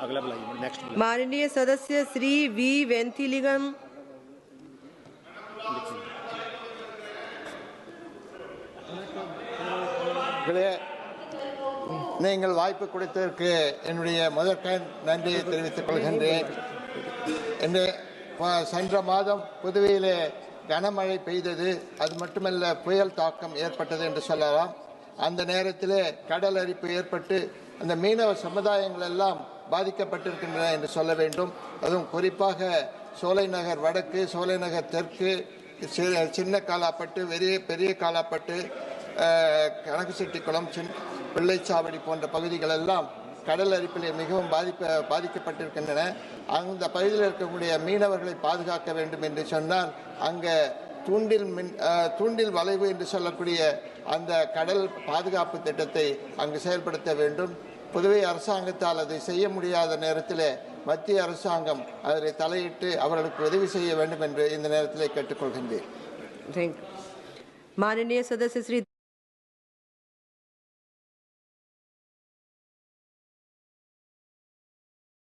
अगला बुलाइए नेक्स्ट माननीय सदस्य श्री वी वेंथिलिंगम மக்களே நீங்கள் வாய்ப்பு கொடுத்ததற்கு என்னுடைய முதற்க நன்றியை தெரிவித்துக் கொள்கின்றேன் என்று ப- சென்ற மாதம் புதுவையிலே கனமழை பெய்தது அது மட்டுமல்ல புயல் தாக்கம் ஏற்பட்டது என்று சொல்லலாம் அந்த நேரத்திலே கடல் அரிப்பு ஏற்பட்டு அந்த மீனவ சமுதாயங்கள் எல்லாம் பாதிக்கப்பட்டிருக்கின்றன என்று சொல்ல வேண்டும். அதுவும் குறிப்பாக சோலை நகர் வடக்கு சோலை நகர் தெற்கு சி- சின்ன காலாப்பட்டு பெரிய பெரிய காலாப்பட்டு அஹ், கனகசெட்டிக்குளம் சின் பிள்ளைச்சாவடி போன்ற பகுதிகள் எல்லாம் கடல் அரிப்பிலே மிகவும் பாதிப்ப பாதிக்கப்பட்டிருக்கின்றன. அந்த பகுதியில் இருக்கக்கூடிய மீனவர்களை பாதுகாக்க வேண்டும் என்று சொன்னால் அங்கே தூண்டில் மின் தூண்டில் வளைவு என்று சொல்லக்கூடிய அந்த கடல் பாதுகாப்பு திட்டத்தை அங்கு செயல்படுத்த வேண்டும். புதுவை அரசாங்கத்தால் அதை செய்ய முடியாத நேரத்தில் மத்திய அரசாங்கம் அதில் தலையிட்டு அவர்களுக்கு உதவி செய்ய வேண்டும் என்று இந்த நேரத்தில் கேட்டுக்கொள்கின்றேன் थैंक माननीय सदस्य श्री